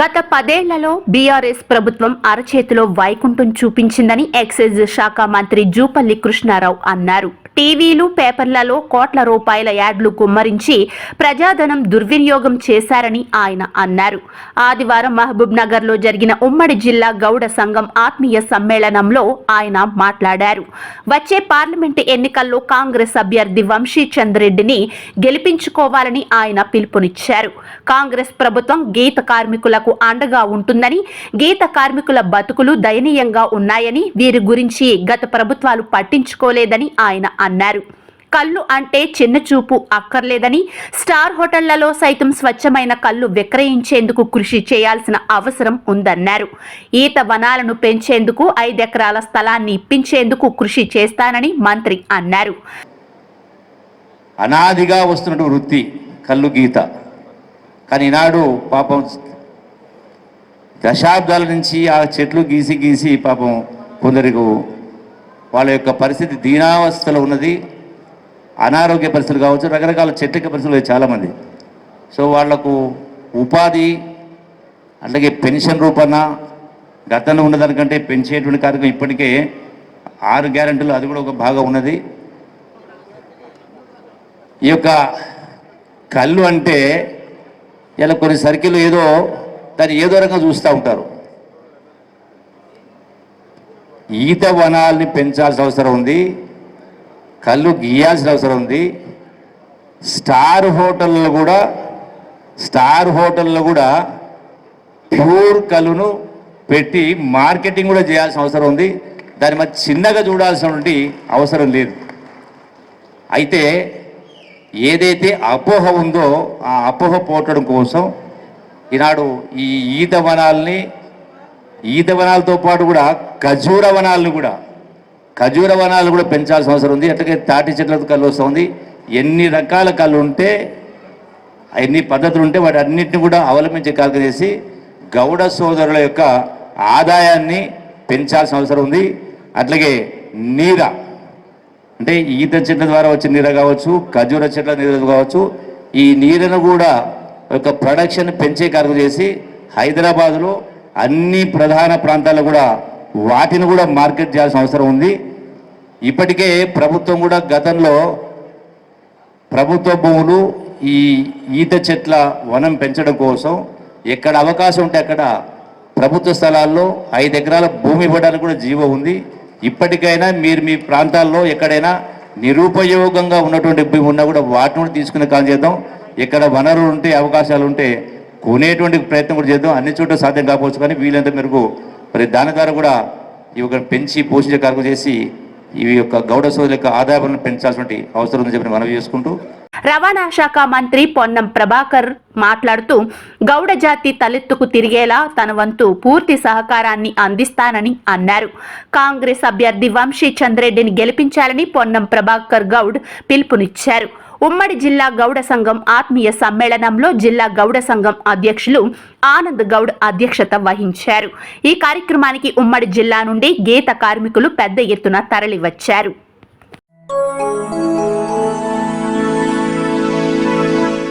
గత పదేళ్ళలో బీఆర్ఎస్ ప్రభుత్వం అరచేతిలో వైకుంఠం చూపించిందని ఎక్సైజ్ శాఖ మంత్రి జూపల్లి కృష్ణారావు అన్నారు. టీవీలు పేపర్లలో కోట్ల రూపాయల యాడ్లు కుమ్మరించి ప్రజాధనం దుర్వినియోగం చేశారని ఆయన అన్నారు. ఆదివారం మహబూబ్ నగర్లో జరిగిన ఉమ్మడి జిల్లా గౌడ సంఘం ఆత్మీయ సమ్మేళనంలో ఆయన మాట్లాడారు. వచ్చే పార్లమెంటు ఎన్నికల్లో కాంగ్రెస్ అభ్యర్థి వంశీ చంద్రెడ్డిని గెలిపించుకోవాలని ఆయన పిలుపునిచ్చారు. కాంగ్రెస్ ప్రభుత్వం గీత కార్మికులకు అండగా ఉంటుందని గీత కార్మికుల బతుకులు దయనీయంగా ఉన్నాయని వీరి గురించి గత ప్రభుత్వాలు పట్టించుకోలేదని ఆయన అన్నారు. కళ్ళు అంటే చిన్న చూపు అక్కర్లేదని స్టార్ హోటళ్ళలో సైతం స్వచ్ఛమైన కళ్ళు విక్రయించేందుకు కృషి చేయాల్సిన అవసరం ఉందన్నారు. ఈత వనాలను పెంచేందుకు ఐదెకరాల స్థలాన్ని ఇప్పించేందుకు కృషి చేస్తానని మంత్రి అన్నారు. అనాదిగా వస్తున్న వృత్తి కళ్ళు గీత. కానీ ఈనాడు పాపం దశాబ్దాల నుంచి ఆ చెట్లు గీసి గీసి పాపం కొందరికి వాళ్ళ యొక్క పరిస్థితి దీనావస్థలో ఉన్నది. అనారోగ్య పరిస్థితులు కావచ్చు రకరకాల చెట్ల పరిస్థితులు చాలామంది. సో వాళ్ళకు ఉపాధి అలాగే పెన్షన్ రూపాన గతంలో ఉన్నదానికంటే పెంచేటువంటి కార్యక్రమం ఇప్పటికే ఆరు గ్యారెంటీలు అది కూడా ఒక భాగం ఉన్నది. ఈ యొక్క కళ్ళు అంటే ఇలా కొన్ని సర్కిల్ ఏదో దాన్ని ఏదో రకంగా చూస్తూ ఉంటారు. ఈత వనాల్ని పెంచాల్సిన అవసరం ఉంది కళ్ళు గీయాల్సిన అవసరం ఉంది. స్టార్ హోటల్లో కూడా స్టార్ హోటల్లో కూడా ప్యూర్ కళ్ళును పెట్టి మార్కెటింగ్ కూడా చేయాల్సిన అవసరం ఉంది. దాన్ని మధ్య చిన్నగా చూడాల్సినటువంటి అవసరం లేదు. అయితే ఏదైతే అపోహ ఉందో ఆ అపోహ పోటడం కోసం ఈనాడు ఈ ఈత వనాల్ని ఈత వనాలతో పాటు కూడా ఖజూర వనాలను కూడా ఖజూర వనాలు కూడా పెంచాల్సిన అవసరం ఉంది. అట్లాగే తాటి చెట్లతో కళ్ళు వస్తుంది ఎన్ని రకాల కళ్ళు ఉంటే ఎన్ని పద్ధతులు ఉంటే వాటి అన్నింటిని కూడా అవలంబించే కార్యక్రమం చేసి గౌడ సోదరుల యొక్క ఆదాయాన్ని పెంచాల్సిన అవసరం ఉంది. అట్లాగే నీర అంటే ఈత చెట్ల ద్వారా వచ్చే నీర కావచ్చు ఖజూర చెట్ల నీర కావచ్చు ఈ నీరును కూడా ఒక ప్రొడక్షన్ పెంచే కార్యక్రమం చేసి హైదరాబాద్లో అన్ని ప్రధాన ప్రాంతాల్లో కూడా వాటిని కూడా మార్కెట్ చేయాల్సిన అవసరం ఉంది. ఇప్పటికే ప్రభుత్వం కూడా గతంలో ప్రభుత్వ భూములు ఈ ఈత చెట్ల వనం పెంచడం కోసం ఎక్కడ అవకాశం ఉంటే అక్కడ ప్రభుత్వ స్థలాల్లో ఐదు ఎకరాల భూమి ఇవ్వడానికి కూడా జీవో ఉంది. ఇప్పటికైనా మీరు మీ ప్రాంతాల్లో ఎక్కడైనా నిరుపయోగంగా ఉన్నటువంటి భూమి ఉన్నా కూడా వాటిని కూడా తీసుకునే కాల్ చేద్దాం. ఎక్కడ వనరులు ఉంటే అవకాశాలు ఉంటే కొనేటువంటి ప్రయత్నం కూడా చేద్దాం. అన్ని చోట్ల సాధ్యం కాకపోవచ్చు కానీ వీలంత మేరకు మరి దాని ద్వారా కూడా ఈ యొక్క పెంచి పోషించే కార్యక్రమం చేసి ఈ యొక్క గౌడ సోదరుల యొక్క ఆదాయాలను పెంచాల్సినటువంటి అవసరం ఉందని చెప్పి మనం చేసుకుంటూ రవాణా శాఖ మంత్రి పొన్నం ప్రభాకర్ మాట్లాడుతూ గౌడ జాతి తలెత్తుకు తిరిగేలా తన వంతు పూర్తి సహకారాన్ని అందిస్తానని అన్నారు. కాంగ్రెస్ అభ్యర్థి వంశీ చంద్రెడ్డిని గెలిపించాలని పొన్నం ప్రభాకర్ గౌడ్ పిలుపునిచ్చారు. ఉమ్మడి జిల్లా గౌడ సంఘం ఆత్మీయ సమ్మేళనంలో జిల్లా గౌడ సంఘం అధ్యక్షులు ఆనంద్ గౌడ్ అధ్యక్షత వహించారు. ఈ కార్యక్రమానికి ఉమ్మడి జిల్లా నుండి గీత కార్మికులు పెద్ద ఎత్తున తరలివచ్చారు.